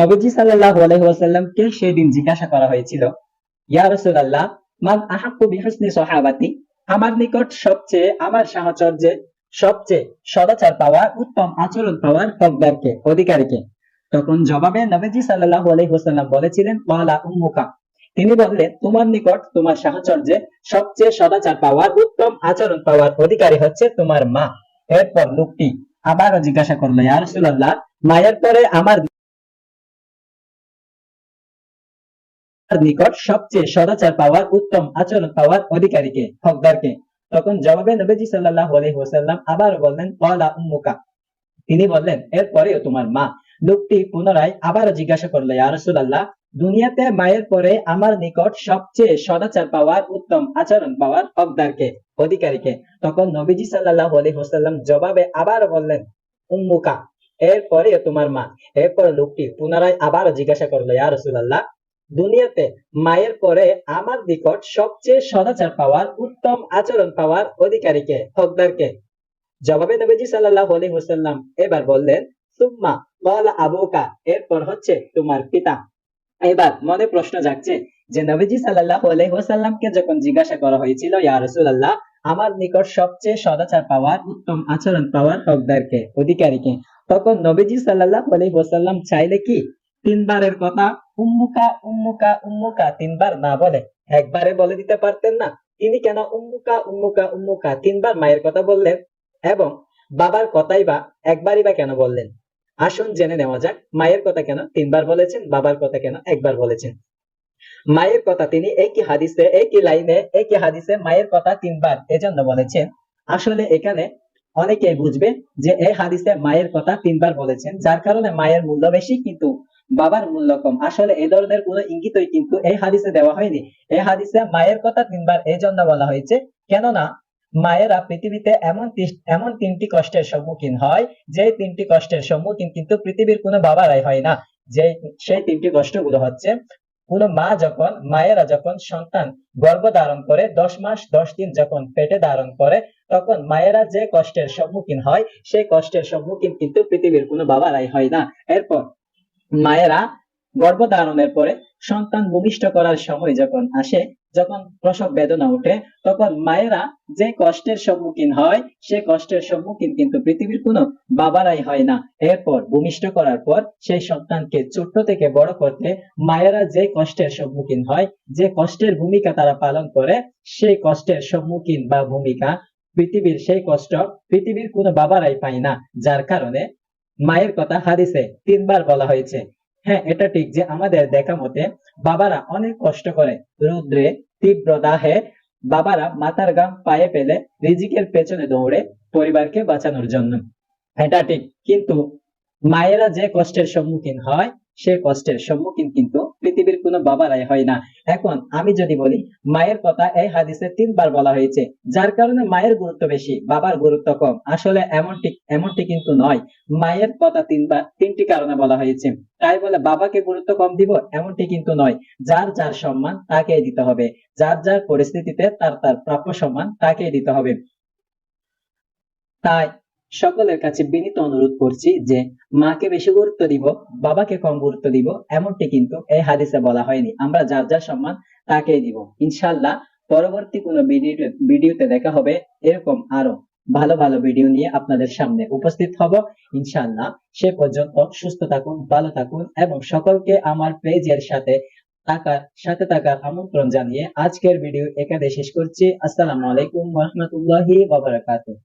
নবীজি সাল্লাল্লাহু আলাইহি ওয়াসাল্লামকে সেদিন জিজ্ঞাসা করা হয়েছিল, ইয়া রাসূলুল্লাহ, মান আহাক্কু বিহুসনি সাহাবাতি? আমার নিকট সবচেয়ে, আমার সাহচর্যে সবচেয়ে সদাচার পাওয়ার, উত্তম আচরণ পাওয়ার হকদারকে অধিকারীকে? তখন জবাবে নবীজি সাল্লাল্লাহু আলাইহি ওয়াসাল্লাম বলেছিলেন, ওয়ালা উম্মুকা। তিনি বললেন, তোমার নিকট, তোমার সাহচর্যে সবচেয়ে সদাচার পাওয়ার, উত্তম আচরণ পাওয়ার অধিকারী হচ্ছে তোমার মা। এরপর লোকটি আবারও জিজ্ঞাসা করল, ইয়া রাসূলুল্লাহ, মায়ের পরে আমার নিকট সবচেয়ে সদাচার পাওয়ার, উত্তম আচরণ পাওয়ার অধিকারীকে, হকদারকে। তখন জবাবে নবীজি আলাইহি ওয়াসাল্লাম আবার বললেন, ওয়ালা উম্মুকা। তিনি বললেন, এরপরেও তোমার মা। লোকটি পুনরায় আবার জিজ্ঞাসা করল, ইয়া রাসূলুল্লাহ, দুনিয়াতে মায়ের পরে আমার নিকট সবচেয়ে সদাচার পাওয়ার, উত্তম আচরণ পাওয়ার হকদারকে, অধিকারীকে? তখন নবীজি সাল্লাল্লাহু আলাইহি ওয়াসাল্লাম জবাবে আবার বললেন, উম্মুকা এরপরে তোমার মা। এরপর লোকটি পুনরায় আবার জিজ্ঞাসা করল, ইয়া রাসূলুল্লাহ দুনিয়াতে মায়ের পরে আমার নিকট সবচেয়ে সদাচার পাওয়ার, উত্তম আচরণ পাওয়ার অধিকারীকে, হকদারকে। জবাবে নবীজি সাল্লাল্লাহু আলাইহি ওয়াসাল্লাম এবার বললেন, সুম্মা ওয়ালা আবুকা এরপর হচ্ছে তোমার পিতা। এবার মনে প্রশ্ন জাগছে যে নবীজি সাল্লাল্লাহু আলাইহি ওয়াসাল্লামকে যখন জিজ্ঞাসা করা হয়েছিল, ইয়া রাসূলুল্লাহ আমার নিকট সবচেয়ে সদাচার পাওয়ার, উত্তম আচরণ পাওয়ার হকদারকে, অধিকারীকে, তখন নবীজি সাল্লাল্লাহু আলাইহি ওয়াসাল্লাম চাইলে কি তিনবারের কথা, উম্মুকা উম্মুকা উম্মুকা তিনবার না বলে। একবারে বলে দিতে পারতেন না। তিনি কেন উম্মুকা উম্মুকা উম্মুকা তিনবার মায়ের কথা বললেন? এবং বাবার কথাই বা একবারই বা কেন বললেন? আসুন জেনে নেওয়া যাক, মায়ের কথা কেন তিনবার বলেছেন, বাবার কথা কেন একবার বলেছেন? মায়ের কথা তিনি একই হাদিসে, একই লাইনে, একই হাদিসে মায়ের কথা তিনবার এজন্য বলেছেন। আসলে এখানে অনেকে বুঝবে যে এই হাদিসে মায়ের কথা তিনবার বলেছেন, যার কারণে মায়ের মূল্য বেশি, কিন্তু বাবার মূল্য কম। আসলে এই ধরনের কোনো ইঙ্গিতই কিন্তু এই হাদিসে দেওয়া হয়নি। এই হাদিসে মায়ের কথা তিনবার এই জন্য বলা হয়েছে, কেননা মায়েরা পৃথিবীতে এমন এমন তিনটি কষ্টের সম্মুখীন হয় যে তিনটি কষ্টের সম্মুখীন কিন্তু পৃথিবীর কোনো বাবারাই হয় না। যে সেই তিনটি কষ্টগুলো হচ্ছে, কোন মা যখন, মায়েরা যখন সন্তান গর্ভ ধারণ করে, দশ মাস, দশ দিন যখন পেটে ধারণ করে, তখন মায়েরা যে কষ্টের সম্মুখীন হয়, সেই কষ্টের সম্মুখীন কিন্তু পৃথিবীর কোনো বাবারাই হয় না। এরপর মায়েরা গর্ভধারণের পরে সন্তান ভূমিষ্ঠ করার সময় যখন আসে, যখন প্রসব বেদনা ওঠে, তখন মায়েরা যে কষ্টের সম্মুখীন হয়, সে কষ্টের সম্মুখীন কিন্তু পৃথিবীর কোনো বাবারাই হয় না। এরপর ভূমিষ্ঠ করার পর সেই সন্তানকে ছোট্ট থেকে বড় করতে মায়েরা যে কষ্টের সম্মুখীন হয়, যে কষ্টের ভূমিকা তারা পালন করে, সেই কষ্টের সম্মুখীন বা ভূমিকা পৃথিবীর সেই কষ্ট পৃথিবীর কোনো বাবারাই পায় না। যার কারণে মায়ের কথা হাদিসে তিনবার বলা হয়েছে। হ্যাঁ এটা ঠিক যে আমাদের দেখা মতে বাবারা অনেক কষ্ট করে রৌদ্রে, তীব্র দাহে বাবারা মাথার গাম পায়ে পেলে রিজিকের পেছনে দৌড়ে পরিবারকে বাঁচানোর জন্য। এটা ঠিক। কিন্তু মায়েরা যে কষ্টের সম্মুখীন হয়, সে কষ্টের সম্মুখীন কিন্তু পৃথিবীর কোনো বাবারাই হয় না। এখন আমি যদি বলি, মায়ের কথা এই হাদিসে তিনবার বলা হয়েছে, যার কারণে মায়ের গুরুত্ব বেশি, বাবার গুরুত্ব কম। আসলে এমনটি এমনটি কিন্তু নয়। মায়ের কথা তিনবার, তিনটি কারণে বলা হয়েছে। তাই বলে বাবাকে গুরুত্ব কম দিব এমনটি কিন্তু নয়। যার যার সম্মান, তাকেই দিতে হবে। যার যার পরিস্থিতিতে তার তার প্রাপ্য সম্মান, তাকেই দিতে হবে। তাই সকলের কাছে বিনীত অনুরোধ করছি যে মাকে বেশি গুরুত্ব দিব, বাবাকে কম গুরুত্ব দিব, এমনটি কিন্তু এই হাদিসে বলা হয়নি। আমরা যার যার সম্মান তাকেই দিব। ইনশাল্লাহ পরবর্তী কোনো ভিডিওতে ভিডিওতে দেখা হবে এরকম আরও ভালো ভালো ভিডিও নিয়ে আপনাদের সামনে উপস্থিত হব। ইনশাল্লাহ সে পর্যন্ত সুস্থ থাকুন, ভালো থাকুন এবং সকলকে আমার পেজের সাথে থাকার সাথে থাকার আমন্ত্রণ জানিয়ে আজকের ভিডিও এখানে শেষ করছি। আসসালামু আলাইকুম রহমতুল্লাহি ওয়া বারাকাতুহু।